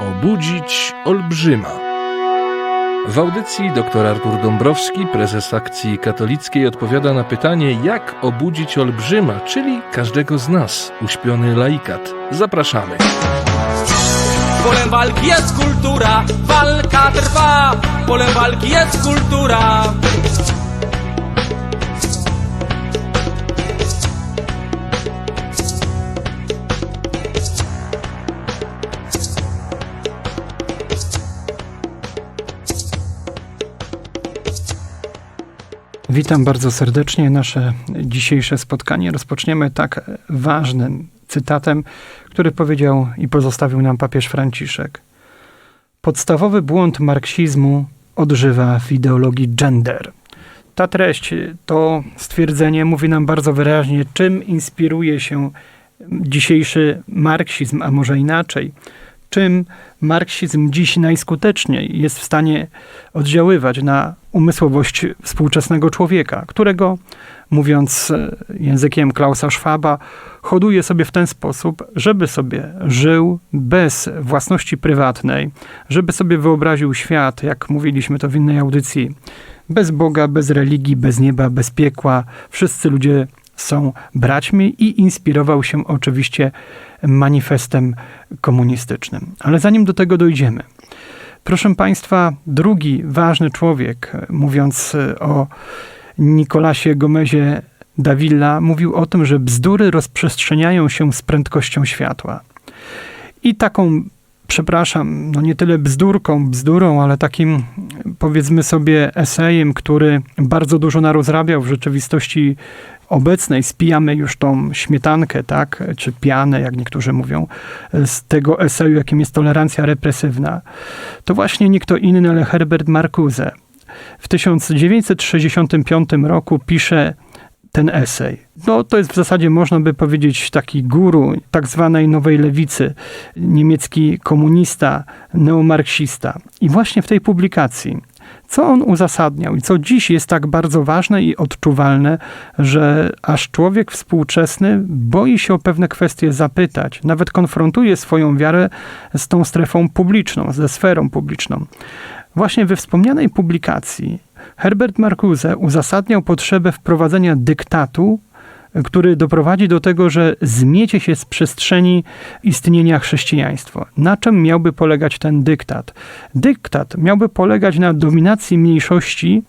Obudzić olbrzyma. W audycji dr Artur Dąbrowski, prezes akcji katolickiej, odpowiada na pytanie, jak obudzić olbrzyma, czyli każdego z nas, uśpiony laikat. Zapraszamy. Polem walki jest kultura, walka trwa. Polem walki jest kultura. Witam bardzo serdecznie. Nasze dzisiejsze spotkanie rozpoczniemy tak ważnym cytatem, który powiedział i pozostawił nam papież Franciszek. Podstawowy błąd marksizmu odżywa w ideologii gender. Ta treść, to stwierdzenie mówi nam bardzo wyraźnie, czym inspiruje się dzisiejszy marksizm, a może inaczej, czym marksizm dziś najskuteczniej jest w stanie oddziaływać na umysłowość współczesnego człowieka, którego, mówiąc językiem Klausa Schwaba, hoduje sobie w ten sposób, żeby sobie żył bez własności prywatnej, żeby sobie wyobraził świat, jak mówiliśmy to w innej audycji, bez Boga, bez religii, bez nieba, bez piekła. Wszyscy ludzie są braćmi i inspirował się oczywiście manifestem komunistycznym. Ale zanim do tego dojdziemy, proszę Państwa, drugi ważny człowiek, mówiąc o Nikolasie Gomezie Davilla, mówił o tym, że bzdury rozprzestrzeniają się z prędkością światła. I taką przepraszam, no nie tyle bzdurką, bzdurą, ale takim powiedzmy sobie esejem, który bardzo dużo narozrabiał w rzeczywistości obecnej. Spijamy już tą śmietankę, tak, czy pianę, jak niektórzy mówią, z tego eseju, jakim jest tolerancja represywna. To właśnie nie kto inny, ale Herbert Marcuse. W 1965 roku pisze ten esej. No, to jest w zasadzie, można by powiedzieć, taki guru tak zwanej nowej lewicy, niemiecki komunista, neomarksista. I właśnie w tej publikacji, co on uzasadniał i co dziś jest tak bardzo ważne i odczuwalne, że aż człowiek współczesny boi się o pewne kwestie zapytać, nawet konfrontuje swoją wiarę z tą strefą publiczną, ze sferą publiczną. Właśnie we wspomnianej publikacji Herbert Marcuse uzasadniał potrzebę wprowadzenia dyktatu, który doprowadzi do tego, że zmiecie się z przestrzeni istnienia chrześcijaństwa. Na czym miałby polegać ten dyktat? Dyktat miałby polegać na dominacji mniejszości,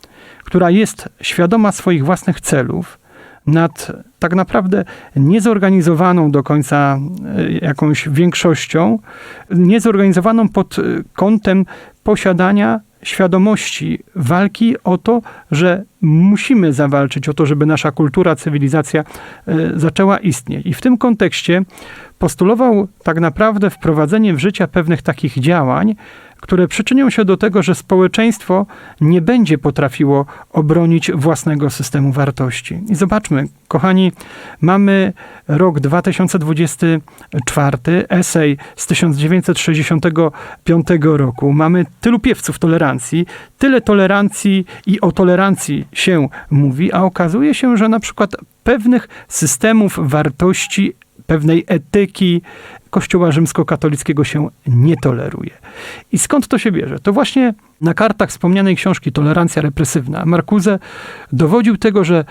która jest świadoma swoich własnych celów, nad tak naprawdę niezorganizowaną do końca jakąś większością, niezorganizowaną pod kątem posiadania świadomości walki o to, że musimy zawalczyć o to, żeby nasza kultura, cywilizacja zaczęła istnieć. I w tym kontekście postulował tak naprawdę wprowadzenie w życie pewnych takich działań, które przyczynią się do tego, że społeczeństwo nie będzie potrafiło obronić własnego systemu wartości. I zobaczmy, kochani, mamy rok 2024, esej z 1965 roku. Mamy tylu piewców tolerancji, tyle tolerancji i o tolerancji się mówi, a okazuje się, że na przykład pewnych systemów wartości pewnej etyki Kościoła rzymskokatolickiego się nie toleruje. I skąd to się bierze? To właśnie na kartach wspomnianej książki Tolerancja represywna Marcuse dowodził tego, że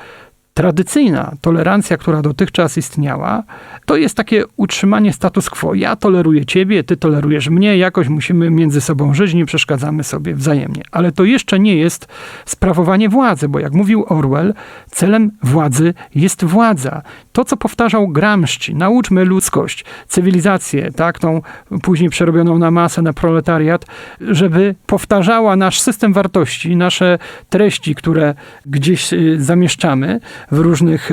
tradycyjna tolerancja, która dotychczas istniała, to jest takie utrzymanie status quo. Ja toleruję ciebie, ty tolerujesz mnie, jakoś musimy między sobą żyć, nie przeszkadzamy sobie wzajemnie. Ale to jeszcze nie jest sprawowanie władzy, bo jak mówił Orwell, celem władzy jest władza. To, co powtarzał Gramsci, nauczmy ludzkość, cywilizację, tak, tą później przerobioną na masę, na proletariat, żeby powtarzała nasz system wartości, nasze treści, które gdzieś zamieszczamy, w różnych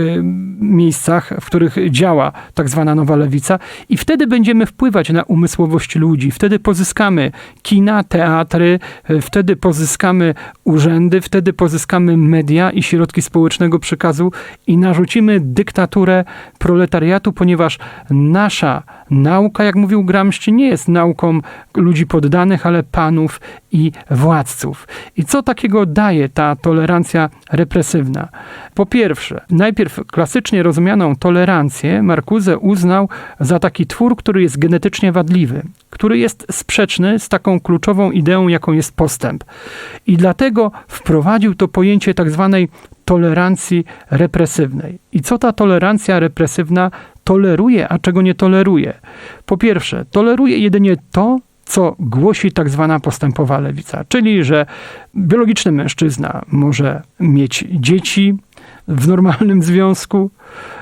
miejscach, w których działa tak zwana nowa lewica, i wtedy będziemy wpływać na umysłowość ludzi. Wtedy pozyskamy kina, teatry, wtedy pozyskamy urzędy, wtedy pozyskamy media i środki społecznego przekazu i narzucimy dyktaturę proletariatu, ponieważ nasza nauka, jak mówił Gramsci, nie jest nauką ludzi poddanych, ale panów i władców. I co takiego daje ta tolerancja represywna? Po pierwsze, pierwsze, najpierw klasycznie rozumianą tolerancję Marcuse uznał za taki twór, który jest genetycznie wadliwy, który jest sprzeczny z taką kluczową ideą, jaką jest postęp. I dlatego wprowadził to pojęcie tak zwanej tolerancji represywnej. I co ta tolerancja represywna toleruje, a czego nie toleruje? Po pierwsze, toleruje jedynie to, co głosi tak zwana postępowa lewica, czyli że biologiczny mężczyzna może mieć dzieci w normalnym związku.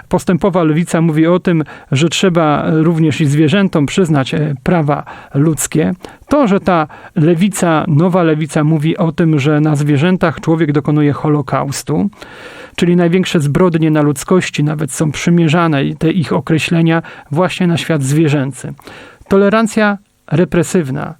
Postępowa lewica mówi o tym, że trzeba również i zwierzętom przyznać e, prawa ludzkie. To, że ta lewica, nowa lewica mówi o tym, że na zwierzętach człowiek dokonuje holokaustu, czyli największe zbrodnie na ludzkości, nawet są przymierzane te ich określenia właśnie na świat zwierzęcy. Tolerancja represywna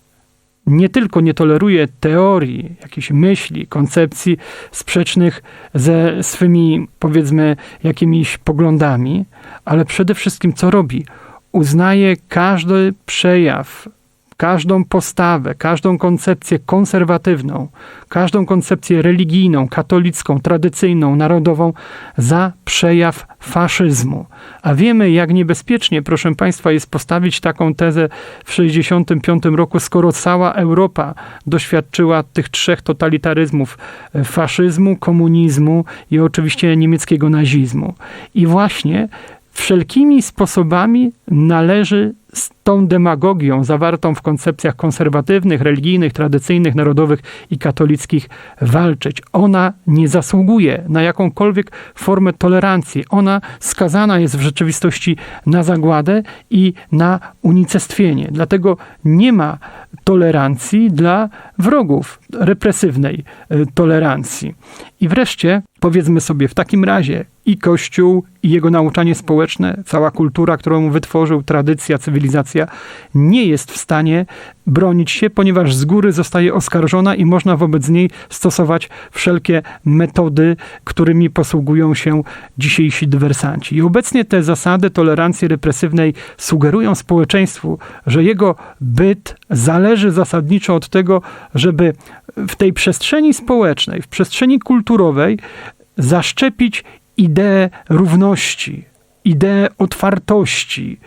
nie tylko nie toleruje teorii, jakichś myśli, koncepcji sprzecznych ze swymi, powiedzmy, jakimiś poglądami, ale przede wszystkim co robi? Uznaje każdy przejaw, każdą postawę, każdą koncepcję konserwatywną, każdą koncepcję religijną, katolicką, tradycyjną, narodową za przejaw faszyzmu. A wiemy, jak niebezpiecznie, proszę Państwa, jest postawić taką tezę w 1965 roku, skoro cała Europa doświadczyła tych trzech totalitaryzmów e, faszyzmu, komunizmu i oczywiście niemieckiego nazizmu. I właśnie wszelkimi sposobami należy z tą demagogią zawartą w koncepcjach konserwatywnych, religijnych, tradycyjnych, narodowych i katolickich walczyć. Ona nie zasługuje na jakąkolwiek formę tolerancji. Ona skazana jest w rzeczywistości na zagładę i na unicestwienie. Dlatego nie ma tolerancji dla wrogów, represywnej y, tolerancji. I wreszcie powiedzmy sobie w takim razie i Kościół, i jego nauczanie społeczne, cała kultura, którą wytworzył, tradycja, cywilizacja, nie jest w stanie bronić się, ponieważ z góry zostaje oskarżona i można wobec niej stosować wszelkie metody, którymi posługują się dzisiejsi dywersanci. I obecnie te zasady tolerancji represywnej sugerują społeczeństwu, że jego byt zależy zasadniczo od tego, żeby w tej przestrzeni społecznej, w przestrzeni kulturowej zaszczepić ideę równości, ideę otwartości,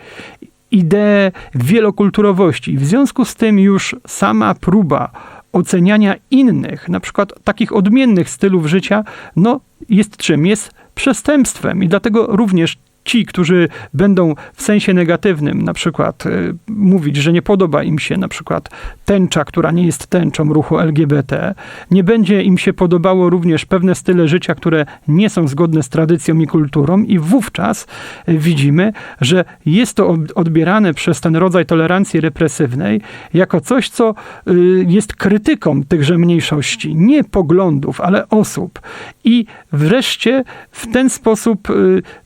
ideę wielokulturowości. W związku z tym już sama próba oceniania innych, na przykład takich odmiennych stylów życia, no jest czym? Jest przestępstwem i dlatego również ci, którzy będą w sensie negatywnym na przykład y, mówić, że nie podoba im się na przykład tęcza, która nie jest tęczą ruchu LGBT, nie będzie im się podobało również pewne style życia, które nie są zgodne z tradycją i kulturą i wówczas y, widzimy, że jest to odbierane przez ten rodzaj tolerancji represywnej jako coś, co y, jest krytyką tychże mniejszości, nie poglądów, ale osób. I wreszcie w ten sposób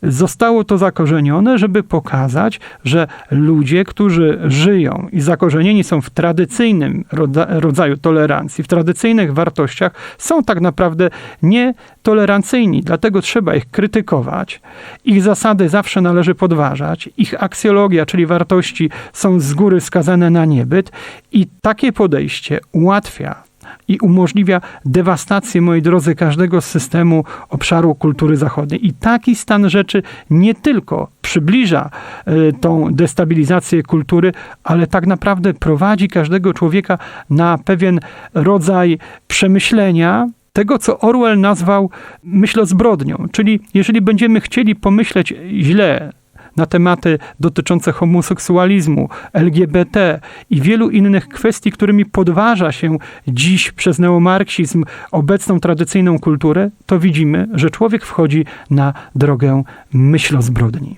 zostało to zakorzenione, żeby pokazać, że ludzie, którzy żyją i zakorzenieni są w tradycyjnym rodza- rodzaju tolerancji, w tradycyjnych wartościach, są tak naprawdę nietolerancyjni. Dlatego trzeba ich krytykować. Ich zasady zawsze należy podważać. Ich aksjologia, czyli wartości, są z góry skazane na niebyt. I takie podejście ułatwia i umożliwia dewastację, moi drodzy, każdego systemu obszaru kultury zachodniej. I taki stan rzeczy nie tylko przybliża y, tą destabilizację kultury, ale tak naprawdę prowadzi każdego człowieka na pewien rodzaj przemyślenia, tego, co Orwell nazwał myślozbrodnią. Czyli jeżeli będziemy chcieli pomyśleć źle na tematy dotyczące homoseksualizmu, LGBT i wielu innych kwestii, którymi podważa się dziś przez neomarksizm obecną tradycyjną kulturę, to widzimy, że człowiek wchodzi na drogę myślozbrodni.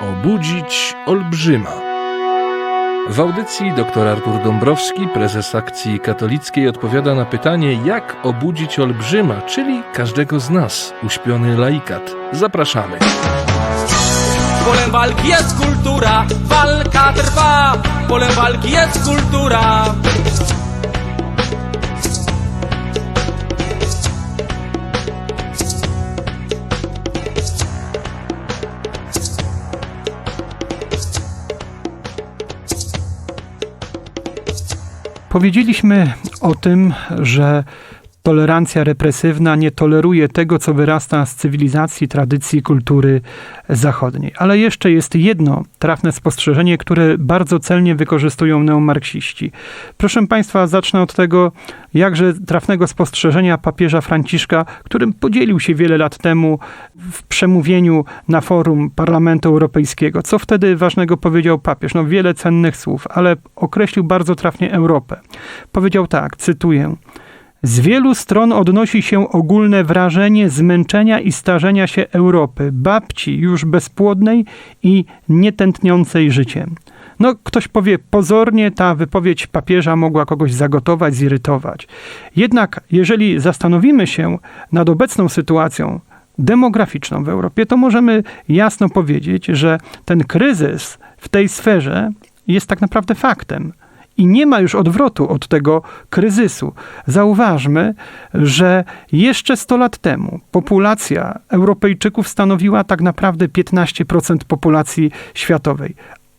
Obudzić olbrzyma. W audycji dr Artur Dąbrowski, prezes akcji katolickiej, odpowiada na pytanie, jak obudzić olbrzyma, czyli każdego z nas, uśpiony laikat. Zapraszamy. Polem walki jest kultura, walka trwa. Polem walki jest kultura. Powiedzieliśmy o tym, że tolerancja represywna nie toleruje tego, co wyrasta z cywilizacji, tradycji, kultury zachodniej. Ale jeszcze jest jedno trafne spostrzeżenie, które bardzo celnie wykorzystują neomarksiści. Proszę Państwa, zacznę od tego jakże trafnego spostrzeżenia papieża Franciszka, którym podzielił się wiele lat temu w przemówieniu na forum Parlamentu Europejskiego. Co wtedy ważnego powiedział papież? No wiele cennych słów, ale określił bardzo trafnie Europę. Powiedział tak, cytuję: z wielu stron odnosi się ogólne wrażenie zmęczenia i starzenia się Europy, babci już bezpłodnej i nietętniącej życiem. No, ktoś powie, pozornie ta wypowiedź papieża mogła kogoś zagotować, zirytować. Jednak, jeżeli zastanowimy się nad obecną sytuacją demograficzną w Europie, to możemy jasno powiedzieć, że ten kryzys w tej sferze jest tak naprawdę faktem i nie ma już odwrotu od tego kryzysu. Zauważmy, że jeszcze 100 lat temu populacja Europejczyków stanowiła tak naprawdę 15% populacji światowej.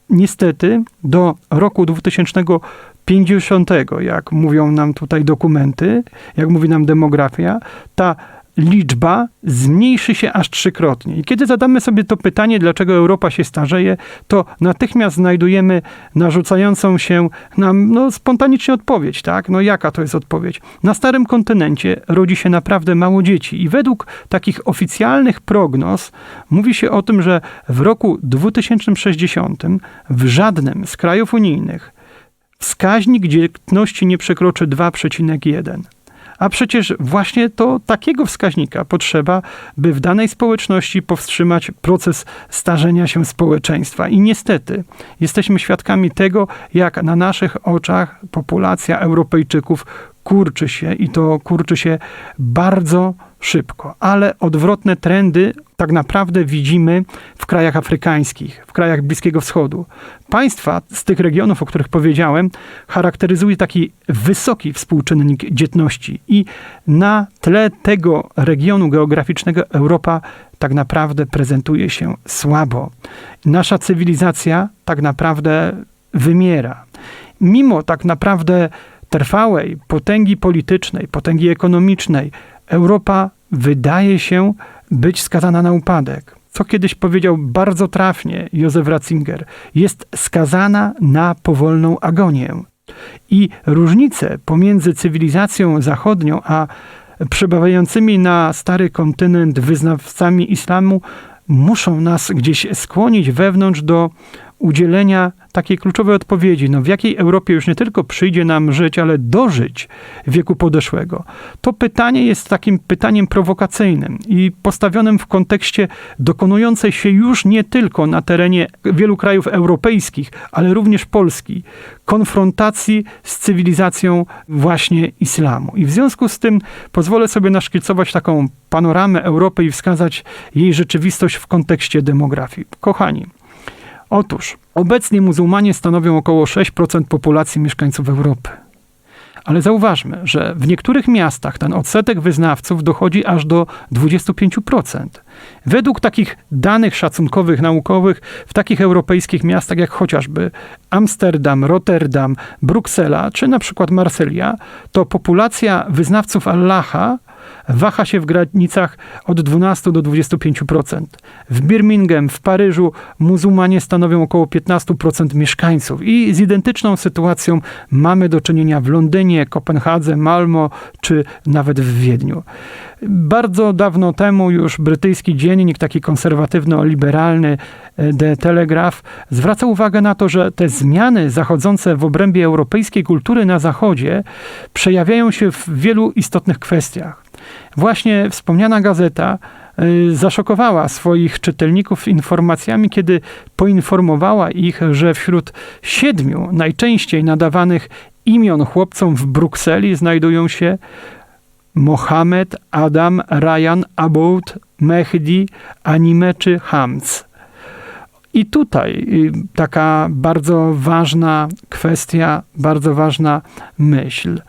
Niestety do roku 2050, jak mówią nam tutaj dokumenty, jak mówi nam demografia, ta liczba zmniejszy się aż trzykrotnie. I kiedy zadamy sobie to pytanie, dlaczego Europa się starzeje, to natychmiast znajdujemy narzucającą się nam no, spontanicznie odpowiedź. Tak? No jaka to jest odpowiedź? Na starym kontynencie rodzi się naprawdę mało dzieci i według takich oficjalnych prognoz mówi się o tym, że w roku 2060 w żadnym z krajów unijnych wskaźnik dzietności nie przekroczy 2,1. A przecież właśnie to takiego wskaźnika potrzeba, by w danej społeczności powstrzymać proces starzenia się społeczeństwa. I niestety jesteśmy świadkami tego, jak na naszych oczach populacja Europejczyków kurczy się i to kurczy się bardzo szybko. Ale odwrotne trendy tak naprawdę widzimy w krajach afrykańskich, w krajach Bliskiego Wschodu. Państwa z tych regionów, o których powiedziałem, charakteryzuje taki wysoki współczynnik dzietności i na tle tego regionu geograficznego Europa tak naprawdę prezentuje się słabo. Nasza cywilizacja tak naprawdę wymiera. Mimo tak naprawdę trwałej potęgi politycznej, potęgi ekonomicznej, Europa wydaje się być skazana na upadek. Co kiedyś powiedział bardzo trafnie Józef Ratzinger, jest skazana na powolną agonię. I różnice pomiędzy cywilizacją zachodnią a przebywającymi na stary kontynent wyznawcami islamu muszą nas gdzieś skłonić wewnątrz do udzielenia takiej kluczowej odpowiedzi, no w jakiej Europie już nie tylko przyjdzie nam żyć, ale dożyć wieku podeszłego. To pytanie jest takim pytaniem prowokacyjnym i postawionym w kontekście dokonującej się już nie tylko na terenie wielu krajów europejskich, ale również Polski, konfrontacji z cywilizacją właśnie islamu. I w związku z tym pozwolę sobie naszkicować taką panoramę Europy i wskazać jej rzeczywistość w kontekście demografii. Kochani, Otóż obecnie muzułmanie stanowią około 6% populacji mieszkańców Europy. Ale zauważmy, że w niektórych miastach ten odsetek wyznawców dochodzi aż do 25%. Według takich danych szacunkowych, naukowych, w takich europejskich miastach jak chociażby Amsterdam, Rotterdam, Bruksela czy na przykład Marsylia, to populacja wyznawców Allaha waha się w granicach od 12 do 25%. W Birmingham, w Paryżu muzułmanie stanowią około 15% mieszkańców i z identyczną sytuacją mamy do czynienia w Londynie, Kopenhadze, Malmo czy nawet w Wiedniu. Bardzo dawno temu już brytyjski dziennik, taki konserwatywno-liberalny, e, The Telegraph, zwraca uwagę na to, że te zmiany zachodzące w obrębie europejskiej kultury na Zachodzie przejawiają się w wielu istotnych kwestiach. Właśnie wspomniana gazeta y, zaszokowała swoich czytelników informacjami, kiedy poinformowała ich, że wśród siedmiu najczęściej nadawanych imion chłopcom w Brukseli znajdują się Mohamed, Adam, Ryan, Aboud, Mehdi, Anime czy Hamz. I tutaj y, taka bardzo ważna kwestia, bardzo ważna myśl.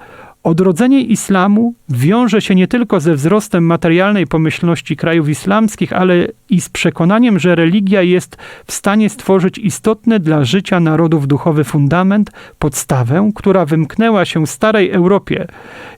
Odrodzenie islamu wiąże się nie tylko ze wzrostem materialnej pomyślności krajów islamskich, ale i z przekonaniem, że religia jest w stanie stworzyć istotny dla życia narodów duchowy fundament, podstawę, która wymknęła się starej Europie,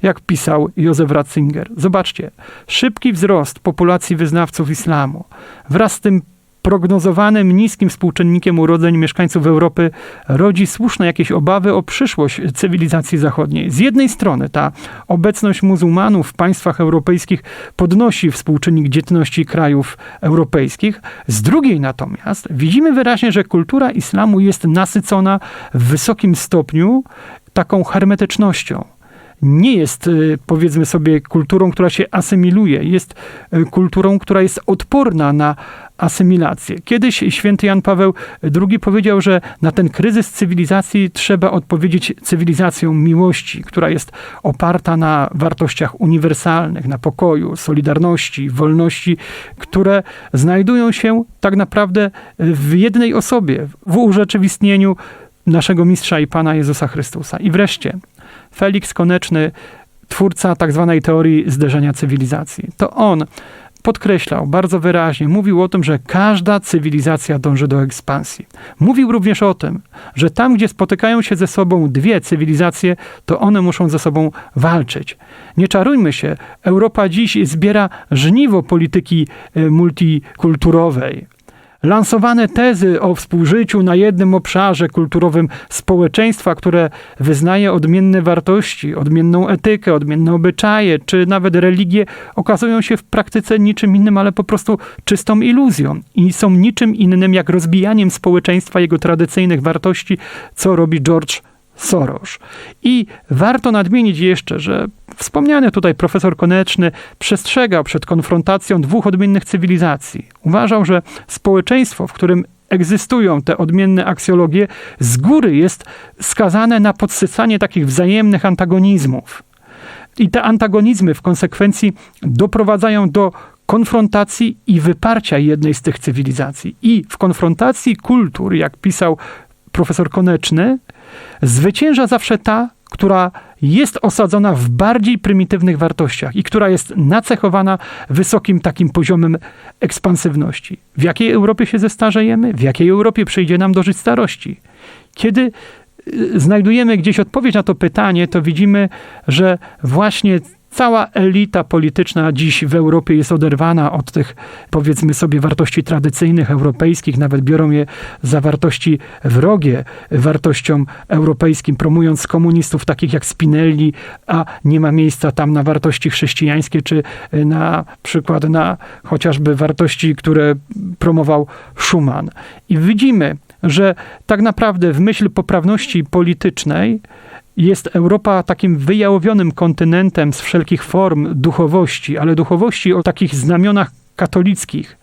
jak pisał Józef Ratzinger. Zobaczcie, szybki wzrost populacji wyznawców islamu wraz z tym prognozowanym niskim współczynnikiem urodzeń mieszkańców Europy rodzi słuszne jakieś obawy o przyszłość cywilizacji zachodniej. Z jednej strony ta obecność muzułmanów w państwach europejskich podnosi współczynnik dzietności krajów europejskich, z drugiej natomiast widzimy wyraźnie, że kultura islamu jest nasycona w wysokim stopniu taką hermetycznością nie jest, y, powiedzmy sobie, kulturą, która się asymiluje. Jest y, kulturą, która jest odporna na asymilację. Kiedyś święty Jan Paweł II powiedział, że na ten kryzys cywilizacji trzeba odpowiedzieć cywilizacją miłości, która jest oparta na wartościach uniwersalnych, na pokoju, solidarności, wolności, które znajdują się tak naprawdę w jednej osobie, w urzeczywistnieniu naszego mistrza i pana Jezusa Chrystusa. I wreszcie Felix Koneczny, twórca tak zwanej teorii zderzenia cywilizacji. To on podkreślał bardzo wyraźnie, mówił o tym, że każda cywilizacja dąży do ekspansji. Mówił również o tym, że tam, gdzie spotykają się ze sobą dwie cywilizacje, to one muszą ze sobą walczyć. Nie czarujmy się, Europa dziś zbiera żniwo polityki e, multikulturowej lansowane tezy o współżyciu na jednym obszarze kulturowym społeczeństwa, które wyznaje odmienne wartości, odmienną etykę, odmienne obyczaje, czy nawet religię, okazują się w praktyce niczym innym, ale po prostu czystą iluzją i są niczym innym jak rozbijaniem społeczeństwa jego tradycyjnych wartości, co robi George Soros. I warto nadmienić jeszcze, że wspomniany tutaj profesor Koneczny przestrzegał przed konfrontacją dwóch odmiennych cywilizacji. Uważał, że społeczeństwo, w którym egzystują te odmienne aksjologie, z góry jest skazane na podsycanie takich wzajemnych antagonizmów. I te antagonizmy w konsekwencji doprowadzają do konfrontacji i wyparcia jednej z tych cywilizacji. I w konfrontacji kultur, jak pisał profesor Koneczny, zwycięża zawsze ta, która jest osadzona w bardziej prymitywnych wartościach i która jest nacechowana wysokim takim poziomem ekspansywności. W jakiej Europie się zestarzejemy? W jakiej Europie przyjdzie nam dożyć starości? Kiedy y, znajdujemy gdzieś odpowiedź na to pytanie, to widzimy, że właśnie Cała elita polityczna dziś w Europie jest oderwana od tych, powiedzmy sobie, wartości tradycyjnych, europejskich, nawet biorą je za wartości wrogie wartościom europejskim, promując komunistów takich jak Spinelli, a nie ma miejsca tam na wartości chrześcijańskie, czy na przykład na chociażby wartości, które promował Schumann. I widzimy, że tak naprawdę w myśl poprawności politycznej, jest Europa takim wyjałowionym kontynentem z wszelkich form duchowości, ale duchowości o takich znamionach katolickich.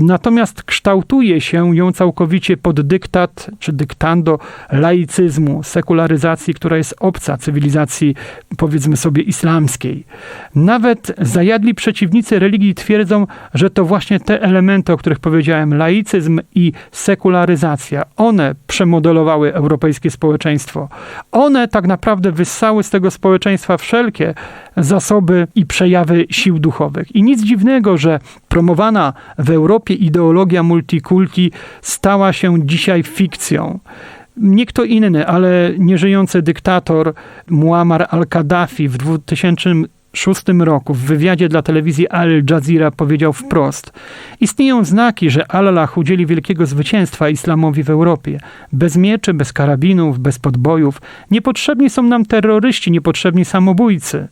Natomiast kształtuje się ją całkowicie pod dyktat czy dyktando laicyzmu, sekularyzacji, która jest obca cywilizacji, powiedzmy sobie, islamskiej. Nawet zajadli przeciwnicy religii twierdzą, że to właśnie te elementy, o których powiedziałem, laicyzm i sekularyzacja, one przemodelowały europejskie społeczeństwo. One tak naprawdę wyssały z tego społeczeństwa wszelkie zasoby i przejawy sił duchowych. I nic dziwnego, że promowana w Europie ideologia multikulti stała się dzisiaj fikcją. Nie kto inny, ale nieżyjący dyktator Muammar al-Kaddafi w 2006 roku w wywiadzie dla telewizji Al Jazeera powiedział wprost: Istnieją znaki, że Allah udzieli wielkiego zwycięstwa islamowi w Europie. Bez mieczy, bez karabinów, bez podbojów. Niepotrzebni są nam terroryści, niepotrzebni samobójcy.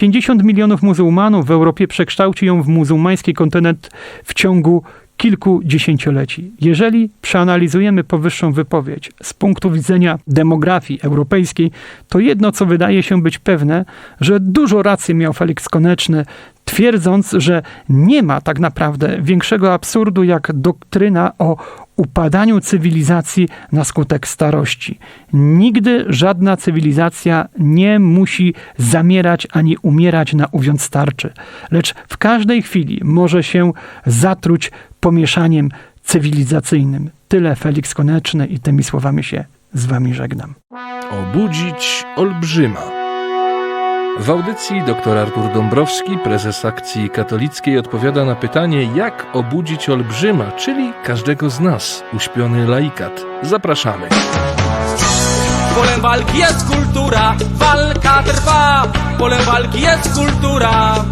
50 milionów muzułmanów w Europie przekształci ją w muzułmański kontynent w ciągu kilku dziesięcioleci. Jeżeli przeanalizujemy powyższą wypowiedź z punktu widzenia demografii europejskiej, to jedno, co wydaje się być pewne, że dużo racji miał Felix Koneczny, twierdząc, że nie ma tak naprawdę większego absurdu jak doktryna o upadaniu cywilizacji na skutek starości. Nigdy żadna cywilizacja nie musi zamierać ani umierać na uwiąc starczy, lecz w każdej chwili może się zatruć pomieszaniem cywilizacyjnym. Tyle Felix Koneczny i tymi słowami się z wami żegnam. Obudzić olbrzyma. W audycji dr Artur Dąbrowski, prezes akcji katolickiej, odpowiada na pytanie, jak obudzić olbrzyma, czyli każdego z nas, uśpiony laikat. Zapraszamy. Polem walki jest kultura, walka trwa. Polem walki jest kultura.